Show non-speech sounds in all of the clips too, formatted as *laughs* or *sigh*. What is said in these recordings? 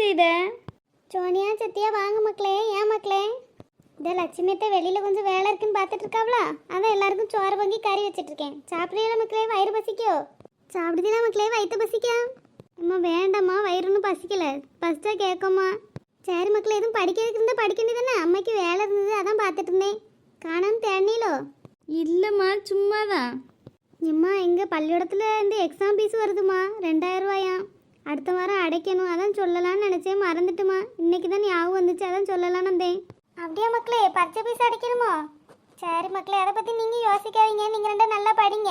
செய்த? சோனியா சத்தியா வாங்க மக்களே ஏன் மக்களே? இந்த லட்சுமியத்தை வெளியில கொஞ்சம் வேலை இருக்குன்னு பார்த்துட்டு இருக்காவளா? அதான் எல்லாருக்கும் சோறு வாங்கி கறி வச்சிட்டு இருக்கேன் சாப்பிடுறீங்களா மக்களே வயிறு பசிக்கோ? சாப்பிடுதீங்களா மக்களே வயிற்று பசிக்கா? அம்மா வேண்டாம்மா வயிறுன்னு பசிக்கல. பசிச்சா கேட்கம்மா. சரி மக்களே எதுவும் படிக்கிறதுக்கு இருந்தால் படிக்க வேண்டியதானே அம்மைக்கு வேலை இருந்தது அதான் பார்த்துட்டு இருந்தேன். காணாம தேடினீலோ இல்லைம்மா சும்மா தான் எம்மா எங்கள் பள்ளிக்கூடத்தில் இந்த எக்ஸாம் ஃபீஸ் வருதுமா ரெண்டாயிரம் ரூபாயா? அடுத்த வாரம் அடைக்கணும் அதான் சொல்லலாம்னு நினச்சேன். மறந்துட்டுமா. இன்னைக்கு தான் ஞாபகம் வந்துச்சு அதான் சொல்லலாம்னு வந்தேன். அப்படியே மக்களே பச்சை பீஸ் அடைக்கணுமோ? சரி மக்களே அதை பற்றி நீங்கள் யோசிக்காதீங்க. நீங்கள் ரெண்டும் நல்லா படிங்க.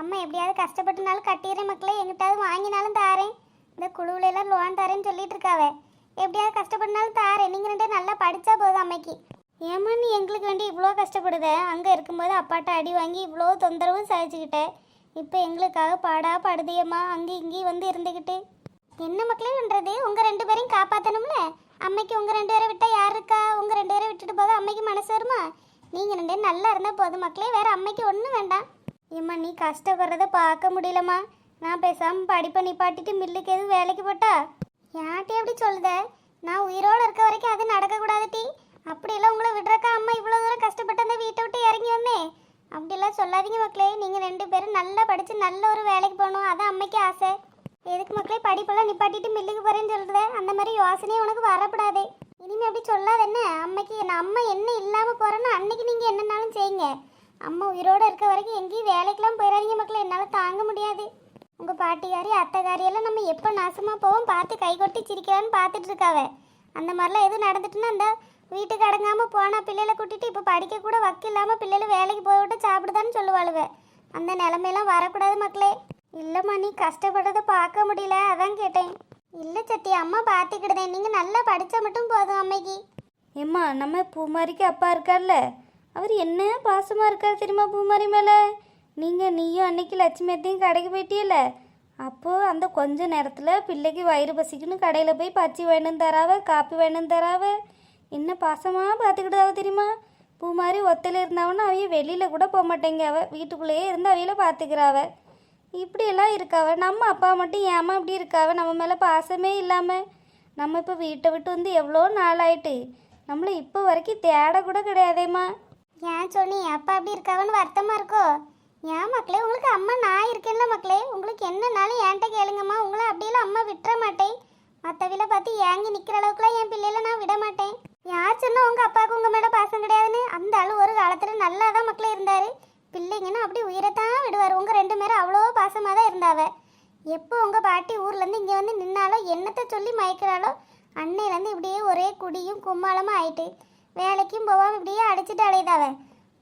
அம்மா எப்படியாவது கஷ்டப்பட்டுனாலும் கட்டிடுறேன் மக்களே. எங்கிட்டாவது வாங்கினாலும் தாரேன். இந்த குழுவுல எல்லாம் லோன் தரேன்னு சொல்லிட்டு இருக்காவே. எப்படியாவது கஷ்டப்பட்டுனாலும் தாரேன். நீங்கள் ரெண்டும் நல்லா படித்தா போதும் அம்மைக்கு. ஏம்மா நீ எங்களுக்கு வேண்டி இவ்வளோ கஷ்டப்படுத? அங்கே இருக்கும்போது அப்பாட்ட அடி வாங்கி இவ்வளோ தொந்தரவும் சகிச்சுக்கிட்டேன் இப்போ எங்களுக்காக பாடா படுதியம்மா அங்கேயும் இங்கேயும் வந்து இருந்துக்கிட்டு. என்ன மக்களே பண்ணுறது உங்கள் ரெண்டு பேரையும் காப்பாற்றணும்ல அம்மைக்கு உங்கள் ரெண்டு பேரை விட்டால் யார் இருக்கா? உங்கள் ரெண்டு பேரை விட்டுட்டு போக அம்மைக்கு மனசு வருமா? நீங்கள் ரெண்டு பேரும் நல்லா இருந்தால் போதும் மக்களே. வேறு அம்மைக்கு ஒன்றும் வேண்டாம். ஏம்மா நீ கஷ்டப்படுறத பார்க்க முடியலம்மா. நான் பேசாமல் படிப்பை நிப்பாட்டிட்டு மில்லுக்கு எதுவும் வேலைக்கு போட்டா? யார்ட்டி அப்படி சொல்லுத? நான் உயிரோடு இருக்க வரைக்கும் அது நடக்கக்கூடாது டீ. அப்படியெல்லாம் உங்களை விடுறக்கா அம்மா இவ்வளோ தூரம் கஷ்டப்பட்டு அந்த வீட்டை விட்டு இறங்கி வந்தேன் அப்படிலாம் சொல்லாதீங்க மக்களே. நீங்கள் ரெண்டு பேரும் நல்லா படித்து நல்ல ஒரு வேலைக்கு போகணும். அதான் அம்மைக்கு ஆசை. எதுக்கு மக்களே படிப்பெல்லாம் நிப்பாட்டிட்டு மில்லுக்கு போகிறேன்னு சொல்றது? அந்த மாதிரி யோசனையே உனக்கு வரக்கூடாது. இனிமே அப்படி சொல்லாத என்ன? அம்மைக்கு நான் அம்மா என்ன இல்லாமல் போகிறேன்னா அன்னைக்கு நீங்கள் என்னன்னாலும் செய்யுங்க. அம்மா உயிரோடு இருக்க வரைக்கும் எங்கேயும் வேலைக்கெல்லாம் போயிடாதீங்க மக்களே என்னால் தாங்க முடியாது. உங்கள் பாட்டிக்காரி அத்தைக்காரி எல்லாம் நம்ம எப்போ நாசமாக போவோம் பார்த்து கை கொட்டி சிரிக்கலான்னு பார்த்துட்டு இருக்காவ. அந்த மாதிரிலாம் எதுவும் நடந்துட்டுன்னா அந்த வீட்டுக்கு அடங்காமல் போனால் பிள்ளைகளை கூட்டிட்டு இப்போ படிக்க கூட வக்கு இல்லாமல் பிள்ளைகள் வேலைக்கு போய்விட்டு சாப்பிடுதான்னு சொல்லுவாளுவ. அந்த நிலமையெல்லாம் வரக்கூடாது மக்களே. இல்லைம்மா நீ கஷ்டப்படுறத பார்க்க முடியல. அதான் கேட்டேன். இல்லை சத்தி அம்மா பார்த்துக்கிடுதேன் நீங்கள் நல்லா படித்தா மட்டும் போதும் அம்மைக்கு. ஏம்மா நம்ம பூமாரிக்கு அப்பா இருக்கார்ல? அவர் என்ன பாசமாக இருக்கார் தெரியுமா பூமாரி மேலே? நீங்கள் நீயும் அன்னைக்கு லட்சுமியத்தையும் கடைக்கு போயிட்டியல அப்போது அந்த கொஞ்ச நேரத்தில் பிள்ளைக்கு வயிறு பசிக்குன்னு கடையில் போய் பச்சி வேணும் தராவ காப்பி வேணும் தராவ என்ன பாசமாக பார்த்துக்கிட்டதாவ தெரியுமா? பூமாரி ஒத்தையில் இருந்தாவன்னு அவைய வெளியில் கூட போக மாட்டேங்க. அவள் வீட்டுக்குள்ளேயே இருந்து அவையில பார்த்துக்கிறாவ. இப்படியெல்லாம் இருக்காவ. நம்ம அப்பா மட்டும் ஏமா இப்படி இருக்காவ. நம்ம மேலே பாசமே இல்லாமல் நம்ம இப்போ வீட்டை விட்டு வந்து எவ்வளோ நாள் ஆயிட்டு நம்மளை இப்போ வரைக்கும் தேட கூட கிடையாதேம்மா. ஏன் சொன்னி அப்பா அப்படி இருக்காவன்னு வருத்தமாக இருக்கோ? ஏன் மக்களே உங்களுக்கு அம்மா நான் இருக்கேன்ல மக்களே. உங்களுக்கு என்னன்னாலும் என்கிட்ட கேளுங்கம்மா. உங்களை அப்படியெல்லாம் அம்மா விட்டுற மாட்டேன். மற்றவில பார்த்து ஏங்கி நிற்கிற அளவுக்குலாம் என் பிள்ளையில நான் விட மாட்டேன். யார் சொன்னா உங்கள் அப்பாவுக்கு உங்கள் மேலே பாசம் கிடையாதுன்னு? அந்த ஆள் ஒரு காலத்தில் நல்லா தான் மக்களே இருந்தேன் பிள்ளைங்கன்னா அப்படி உயிரைத்தான் விடுவார். உங்கள் ரெண்டு பேரும் அவ்வளோ பாசமாக தான் இருந்தாவ. எப்போ உங்கள் பாட்டி ஊர்லேருந்து இங்கே வந்து நின்னாலோ என்னத்தை சொல்லி மயக்கிறாளோ அன்னையிலேருந்து இப்படியே ஒரே குடியும் கும்மாளமா ஆயிட்டு வேலைக்கும் போவாம இப்படியே அடிச்சுட்டு அலையுதாவ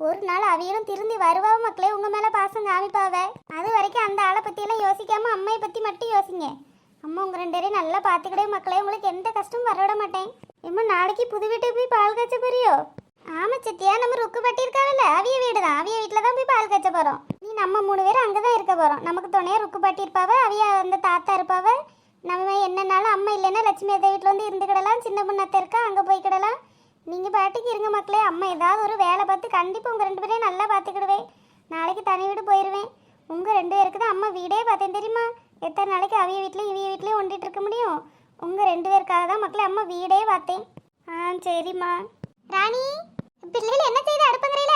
ஒரு நாள் அவையிலும் திரும்பி வருவா மக்களே உங்கள் மேலே பாசம் காமிப்பாவ. அது வரைக்கும் அந்த ஆளை பற்றியெல்லாம் யோசிக்காமல் யோசிக்காம அம்மையை பற்றி மட்டும் யோசிங்க. அம்மா உங்கள் ரெண்டு பேரையும் நல்லா பார்த்துக்கிட்டே மக்களே. உங்களுக்கு எந்த கஷ்டமும் வரவிட மாட்டேன். இம்மா நாளைக்கு புது வீட்டுக்கு போய் பால் காய்ச்ச போறியோ? ஆமா சித்தியா நம்ம ருக்கு பட்டி இருக்காவில்ல அவிய வீடு தான் அவிய வீட்டில் தான் போய் பால் காய்ச்ச போகிறோம் நீ நம்ம மூணு பேரும் அங்கே தான் இருக்க போகிறோம் நமக்கு துணையாக ருக்கு பாட்டி இருப்பாவ அவிய அந்த தாத்தா இருப்பாவ? நம்ம என்னன்னாலும் அம்மா இல்லைன்னா லட்சுமி அத்தை வீட்டில் வந்து இருந்துக்கிடலாம் சின்ன பொண்ணு இருக்கா அங்கே போய்க்கிடலாம் நீங்கள் பாட்டுக்கு இருங்க மக்களே அம்மா ஏதாவது ஒரு வேலை பார்த்து கண்டிப்பாக உங்கள் ரெண்டு பேரையும் நல்லா பார்த்துக்கிடுவேன். நாளைக்கு தனி வீடு போயிடுவேன் உங்கள் ரெண்டு பேருக்கு தான் அம்மா வீடே பார்த்தேன் தெரியுமா? எத்தனை நாளைக்கு அவிய வீட்லேயும் இவிய வீட்லேயும் ஒண்டிகிட்டு இருக்க முடியும்? உங்கள் ரெண்டு பேருக்காக தான் மக்களே அம்மா வீடே பார்த்தேன். ஆ சரிம்மா. ராணி? பிள்ளைகள் என்ன செய்து அடுப்புங்கிறீல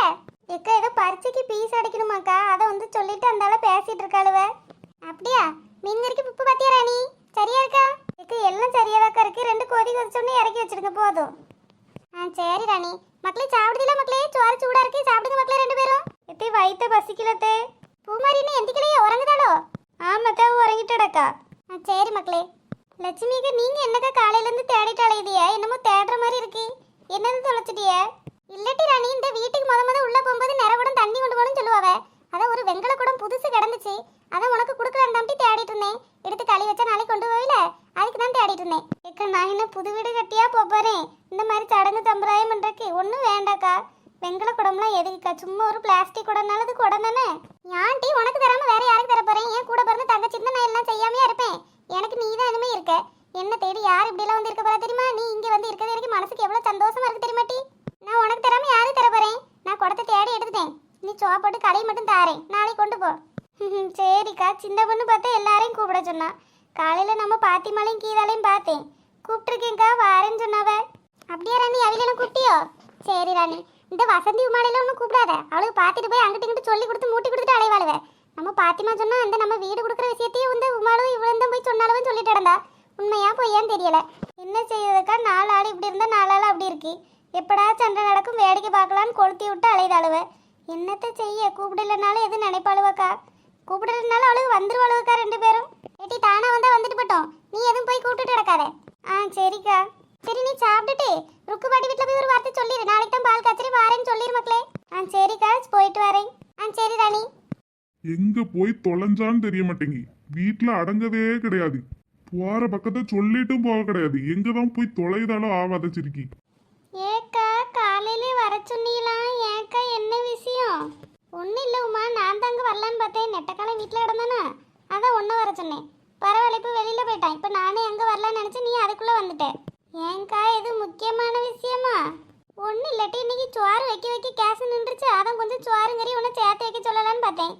எக்கா ஏதோ பரீட்சைக்கு பீஸ் அடைக்கணுமாக்கா? அதை வந்து சொல்லிட்டு அந்த பேசிட்டு இருக்காளுவ. அப்படியா? மின்னிருக்கு உப்பு பாத்தியா ராணி? சரியா இருக்கா? எக்கா எல்லாம் சரியாதாக்கா இருக்கு. ரெண்டு கொதி கொதிச்சோடனே இறக்கி வச்சிருங்க போதும். ஆ சரி ராணி. மக்களே சாப்பிடுதில்ல மக்களே? சோறு சூடா இருக்கு. சாப்பிடுங்க மக்களே ரெண்டு பேரும். எத்தே வயித்த பசிக்கலத்தே? பூமாரின்னு எந்திக்கலையே? உறங்குதாளோ? ஆமாத்தா உறங்கிட்டடக்கா. ஆ சரி மக்களே. லட்சுமிக்கு நீங்க என்னக்கா காலையில இருந்து தேடிட்டு அலையுதியா என்னமோ தேடுற மாதிரி இருக்கு. என்னது தொலைச்சிட்டியா? இல்லட்டி ராணி இந்த வீட்டுக்கு முத முத உள்ள போகும்போது நிறகுடம் தண்ணி கொண்டு போகணும்னு சொல்லுவாவ. அதான் ஒரு வெங்கல குடம் புதுசு கிடந்துச்சு. அதான் உனக்கு கொடுக்கலான்டாம்ட்டி தேடிட்டு இருந்தேன். எடுத்து களி வச்சா நாளைக்கு கொண்டு போயில அதுக்கு தான் தேடிட்டு இருந்தேன். ஏக்கா நான் என்ன புது வீடு கட்டியா போறேன்? இந்த மாதிரி சடங்கு சம்பிரதாயம் பண்றதுக்கு ஒன்றும் வேண்டாக்கா. வெங்கல குடம்லாம் எதுக்குக்கா? சும்மா ஒரு பிளாஸ்டிக் குடம்னால அது குடம் தானே? ஏன்டி உனக்கு தராம வேற யாருக்கு தர போறேன்? என் கூட பிறந்த தங்கச்சி தான் நான் எல்லாம் செய்யாமையா இருப்பேன். எனக்கு நீ தான் இனிமே இருக்க. என்ன தேடி யார் இப்படிலாம் வந்து இருக்க போறா தெரியுமா? நீ இங்கே வந்து இருக்கிறது எனக்கு மனசுக்கு எவ்வளவு சந்தோஷமா இருக்கு தெரியுமாட்டி? நான் உனக்கு தராம யாரு தர போறேன் நான் குடத்தை தேடி எடுத்துட்டேன். நீ சோப்பா போட்டு கடையை மட்டும் தாரேன். நாளைக்கு கொண்டு போ. *laughs* சரிக்கா சின்ன பொண்ணு பார்த்தா எல்லாரையும் கூப்பிட சொன்னா. காலையில நம்ம பாத்திமாலையும் கீதாலையும் பார்த்தேன். கூப்பிட்டுருக்கேன்க்கா வாரேன்னு சொன்னாவ. அப்படியே ராணி? அவிலாம் கூப்பிட்டியோ? சரி ராணி. இந்த வசந்தி உமாலையில ஒன்றும் கூப்பிடாத. அவளுக்கு பார்த்துட்டு போய் அங்கிட்டு இங்கிட்டு சொல்லி கொடுத்து மூட்டி கொடுத்துட்டு அலைவாளுவ. நம்ம பாத்திமா சொன்னா அந்த நம்ம வீடு கொடுக்குற விஷயத்தையும் வந்து உமாலும் இவ்வளவு போய் சொன்னாலும் சொல்லிட்டு கிடந்தா. உண்மையா பொய்யான்னு தெரியல. என்ன செய்யறதுக்கா நாலு ஆள் இப்படி இருந்தா நாலு ஆள் அப்படி இருக்கு. எப்படா சண்டை நடக்கும்? வேடிக்கை பார்க்கலான்னு கொளுத்தி விட்டு அலைதாளுவ என்னத்த செய்ய? கூப்பிடலனாலும் எதுவும் நினைப்பாளுவக்கா கூப்பிடலனாலும் அவளுக்கு வந்துருவாளுவக்கா ரெண்டு பேரும். ஏட்டி தானா வந்தா வந்துட்டு போட்டோம். நீ எதுவும் போய் கூப்பிட்டுட்டு கிடக்காத. ஆ சரிக்கா. சரி நீ சாப்பிட்டுட்டு ருக்கு பாட்டி வீட்டில் போய் ஒரு வார்த்தை சொல்லிடு நாளைக்கு தான் பால் காய்ச்சறி வாரேன்னு சொல்லிடு மக்களே. ஆ சரிக்கா போயிட்டு வரேன். ஆ சரி ராணி. எங்க போய் தொலைஞ்சான்னு தெரிய மாட்டேங்கி. வீட்டில் அடங்கவே கிடையாது. போற பக்கத்தை சொல்லிட்டும் போக கிடையாது. எங்க தான் போய் தொலைதாலும் ஆவாத சிரிக்கி. சொன்னீங்களா? வர ஏக்கா என்ன விஷயம்? ஒன்றும் இல்லை உமா. நான் தாங்க வரலான்னு பார்த்தேன். நெட்டக்காலம் வீட்டில் கிடந்தானா? அதான் ஒன்றும் வர சொன்னேன். பரவாயில்ல இப்போ வெளியில் போயிட்டான். இப்போ நானே எங்கே வரலான்னு நினச்சி நீ அதுக்குள்ளே வந்துட்டேன். ஏங்கா இது முக்கியமான விஷயமா? ஒன்றும் இல்லாட்டி இன்னைக்கு சோறு வைக்க வைக்க கேஸ் நின்றுச்சு. அதான் கொஞ்சம் சோறுங்கறி உன்னை சேர்த்து வைக்க சொல்லலான்னு பார்த்தேன்.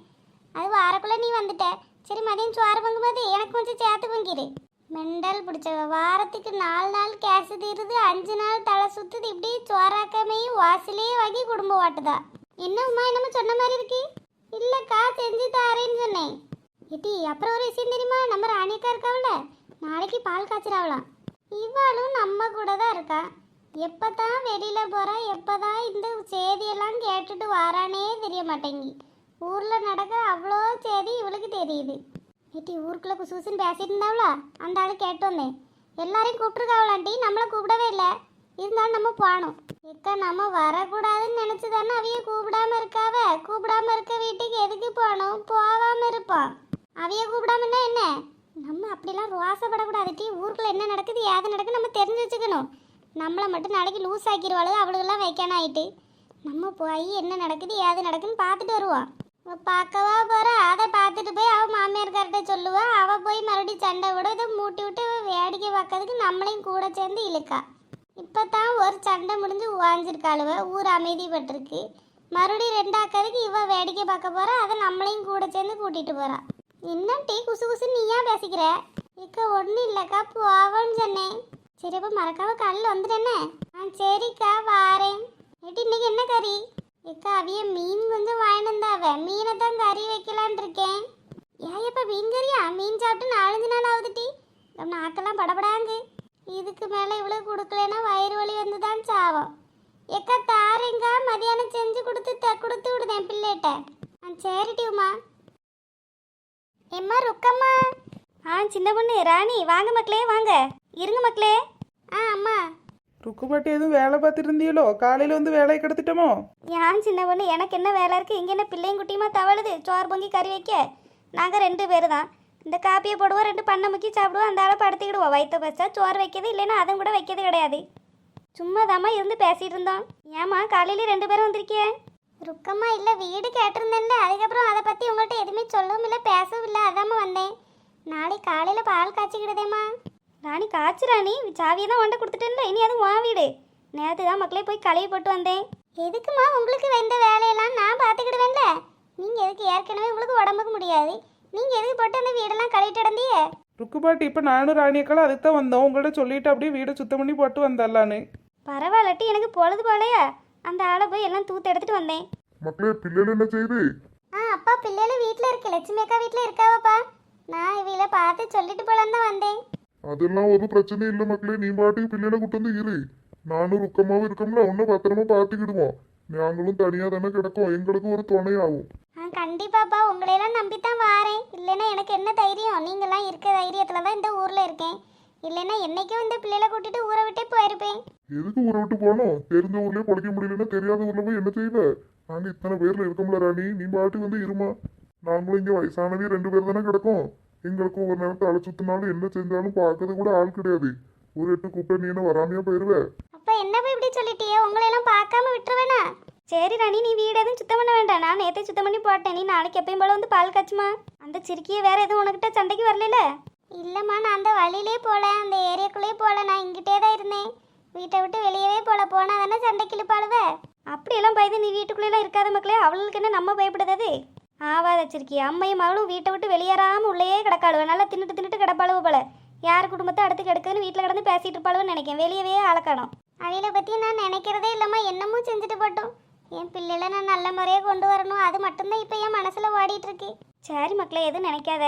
அது வாரக்குள்ளே நீ வந்துட்ட. சரி மதியம் சோறு பொங்கும்போது எனக்கு கொஞ்சம் சேர்த்து பொங்கிடு மெண்டல் பிடிச்சவ. வாரத்துக்கு நாலு நாள் கேஸ் தீருது அஞ்சு நாள் தலை சுத்துது இப்படி சோறாக்கமே வாசலையே வாங்கி குடும்பம் ஓட்டுதா என்னம்மா என்னமோ சொன்ன மாதிரி இருக்கு? இல்லக்கா செஞ்சு தாரேன்னு சொன்னேன். இட்டி அப்புறம் ஒரு விஷயம் தெரியுமா? நம்ம ராணிக்கா இருக்காவில? நாளைக்கு பால் காய்ச்சிடாவலாம் இவாளும் நம்ம கூட தான் இருக்கா வெளியில் போகிறேன் எப்போ தான் இந்த செய்தியெல்லாம் கேட்டுட்டு வாரானே தெரிய மாட்டேங்கி. ஊரில் நடக்க அவ்வளோ செய்தி இவளுக்கு தெரியுது. ஏட்டி ஊருக்குள்ளே குசுகுசுன்னு பேசிட்டு இருந்தாவளா அந்த ஆள் கேட்டு வந்தேன். எல்லாரையும் கூப்பிட்டுருக்காவலாண்டி நம்மளை கூப்பிடவே இல்லை. இருந்தாலும் நம்ம போகணும். இக்கா நம்ம வரக்கூடாதுன்னு நினச்சி தானே அவைய கூப்பிடாம இருக்காவ? கூப்பிடாம இருக்க வீட்டுக்கு எதுக்கு போகணும்? போகாம இருப்பான். அவைய கூப்பிடாமன்னா என்ன? நம்ம அப்படிலாம் ரோசப்படக்கூடாது டீ ஊருக்குள்ள என்ன நடக்குது ஏது நடக்குது நம்ம தெரிஞ்சு வச்சுக்கணும். நம்மளை மட்டும் நாளைக்கு லூஸ் ஆக்கிடுவாளுக அவளுக்கெல்லாம் வைக்கணும் ஆயிட்டு நம்ம போய் என்ன நடக்குது ஏது நடக்குதுன்னு பார்த்துட்டு வருவோம். பார்க்கவா போற? அதை பார்த்துட்டு போய் அவ மாமியார்கார்ட்ட சொல்லுவா. அவ போய் மறுபடியும் சண்டை விட இதை மூட்டி விட்டு வேடிக்கை பார்க்கறதுக்கு நம்மளையும் கூட சேர்ந்து இழுக்கா. இப்போ தான் ஒரு சண்டை முடிஞ்சு வாஞ்சிருக்காளுவ ஊர் அமைதிப்பட்டிருக்கு. மறுபடியும் ரெண்டாக்கிறதுக்கு இவ வேடிக்கை பார்க்க போறா. அதை நம்மளையும் கூட சேர்ந்து கூட்டிட்டு போறா. இன்னும் டீ குசு குசு நீயா பேசிக்கிற? இக்க ஒன்றும் இல்லைக்கா போவோன்னு சொன்னேன். சரி அப்போ மறக்காம காலையில் வந்துட்டேனே ஆ சரிக்கா வாரேன். ஏட்டி இன்னைக்கு என்ன கறி? ஏக்கா அவிய மீன் கொஞ்சம் வாங்கிட்டு வந்தாவ? மீனை தான் கறி வைக்கலான் இருக்கேன். ஏயப்பா மீன் கறியா? மீன் சாப்பிட்டு நாலஞ்சு நாள் ஆகுதுட்டி நம்ம நாக்கெல்லாம் படபடாங்கு. இதுக்கு மேலே இவ்வளோ கொடுக்கலன்னா வயிறு வலி வந்து தான் சாவோம். ஏக்கா தாரேங்கா மதியானம் செஞ்சு கொடுத்து த கொடுத்து விடுதேன் பிள்ளைகிட்ட. ஆ சரி டியூமா எம்மா ருக்கம்மா. ஆ சின்ன பொண்ணு ராணி. வாங்க மக்களே வாங்க. இருங்க மக்களே. ஆ அம்மா. ருக்குபாட்டி எதுவும் வேலை பார்த்துட்டு இருந்தீங்களோ காலையில் வந்து வேலையை கெடுத்துட்டோமோ? ஏன் சின்ன பொண்ணு எனக்கு என்ன வேலை இருக்குது இங்கே என்ன பிள்ளையும் குட்டியுமா தவழுது? சோறு பொங்கி கறி வைக்க? நாங்கள் ரெண்டு பேர் தான் இந்த காப்பியை போடுவோம் ரெண்டு பண்ணை முக்கி சாப்பிடுவோம் அந்த ஆளை படுத்திக்கிடுவோம். வயிற்று பச்சா சோறு வைக்கிறது இல்லைன்னா அதுவும் கூட வைக்கிறது கிடையாது. சும்மா தாம்மா இருந்து பேசிகிட்டு இருந்தோம். ஏம்மா காலையில ரெண்டு பேரும் வந்திருக்கியே? ருக்கம்மா இல்லை வீடு கேட்டிருந்தேன்ல. அதுக்கப்புறம் அதை பற்றி உங்கள்கிட்ட எதுவுமே சொல்லவும் இல்லை பேசவும் இல்லை. அதாம்மா வந்தேன். நாளைக்கு காலையில் பால் காய்ச்சிக்கிடுதேம்மா. ராணி காய்ச்சி ராணி சாவியை தான் ஒன்றை கொடுத்துட்டேன்ல இனி அதுவும் வா வீடு. நேற்று தான் மக்களே போய் கழுவி போட்டு வந்தேன். எதுக்குமா உங்களுக்கு வெந்த வேலையெல்லாம் நான் பார்த்துக்கிடுவேன்ல? நீங்கள் எதுக்கு ஏற்கனவே உங்களுக்கு உடம்புக்கு முடியாது. நீங்கள் எதுக்கு போட்டு அந்த வீடெல்லாம் கழுவிட்டு இடந்தியே ருக்குபாட்டி இப்போ நானும் ராணியக்காலும் அதுக்கு தான் வந்தோம். உங்கள்கிட்ட சொல்லிட்டு அப்படியே வீடை சுத்தம் பண்ணி போட்டு வந்தரலான்னு. பரவாயில்லட்டி எனக்கு பொழுது போலையா அந்த ஆளை போய் எல்லாம் தூத்து எடுத்துட்டு வந்தேன். மக்களே பிள்ளைகள் என்ன செய்யுது ஆ அப்பா பிள்ளைகளும் வீட்டில் இருக்கு. லட்சுமி அக்கா வீட்டில் இருக்காவப்பா. நான் இவையில பார்த்து சொல்லிட்டு போலான்னு தான் வந்தேன். அதெல்லாம் ஒரு பிரச்சனையும் இல்லை மக்களே. நீ பாட்டுக்கு பிள்ளைகளை கூட்டு வந்து இரு. நானும் ருக்கமாவும் இருக்கோம்ல. ஒன்னும் பத்திரமா பார்த்துக்கிடுவோம் நாங்களும் தனியா தானே கிடக்கோம். எங்களுக்கு ஒரு துணையாகும் ஆ கண்டிப்பாப்பா. உங்களையெல்லாம் நம்பி தான் வாரேன். இல்லைன்னா எனக்கு என்ன தைரியம்? நீங்களாம் இருக்க தைரியத்தில் தான் இந்த ஊரில் இருக்கேன். இல்லைன்னா என்னைக்கும் இந்த பிள்ளைகளை கூட்டிட்டு ஊரை விட்டே போயிருப்பேன். எதுக்கு ஊரை விட்டு போனோம் தெரிஞ்ச ஊர்லயே பொழைக்க முடியலன்னா தெரியாத ஊர்ல போய் என்ன செய்வ? நாங்க இத்தனை பேர்ல இருக்கோம்ல ராணி. நீ பாட்டுக்கு வந்து இருமா. நாங்களும் இங்க வயசானவே ரெண்டு பேர் தானே கிடக்கோம். எங்களுக்கும் ஒரு நேரத்தை அழை சுத்தினாலும் என்ன செஞ்சாலும் பார்க்கறது கூட ஆள் கிடையாது. ஒரு எட்டு கூப்பிட்ட நீ என்ன வராமையா போயிருவ? அப்போ என்ன போய் இப்படி சொல்லிட்டியே? உங்களையெல்லாம் பார்க்காம விட்டுருவேனா? சரி ராணி நீ வீடு எதுவும் சுத்தம் பண்ண வேண்டாம். நான் நேற்றே சுத்தம் பண்ணி போட்டேன். நீ நாளைக்கு எப்பயும் போல வந்து பால் காய்ச்சுமா? அந்த சிரிக்கிய வேற எதுவும் உனக்கிட்ட சண்டைக்கு வரல இல்லைம்மா நான் அந்த வழியிலே போகல அந்த ஏரியாக்குள்ளேயே போகல நான் இங்கிட்டே தான் இருந்தேன். வீட்டை விட்டு வெளியவே போல போனால் தானே சண்டைக்கு இழுப்பாளுவ அப்படியெல்லாம் பயந்து நீ வீட்டுக்குள்ளேலாம் இருக்காத மக்களே அவளுக்கு என்ன நம்ம பயப்படுறது ஆவாத சிரிக்கி அம்மையும் மகளும் வீட்டை விட்டு வெளியேறாம உள்ளேயே கிடக்காளுவ. நல்லா தின்னுட்டு தின்னுட்டு கிடப்பாளுவ போல. யார் குடும்பத்தை அடுத்து கெடுக்குன்னு வீட்டில் கிடந்து பேசிட்டு இருப்பாளுன்னு நினைக்கேன் வெளியவே அளக்கணும் அவையில பத்தி நான் நினைக்கிறதே இல்லம்மா. என்னமோ செஞ்சுட்டு போட்டோம். என் பிள்ளைல நான் நல்ல முறையாக கொண்டு வரணும். அது மட்டும்தான் இப்போ என் மனசுல ஓடிட்டு இருக்கு. சரி மக்களே எதுவும் நினைக்காத.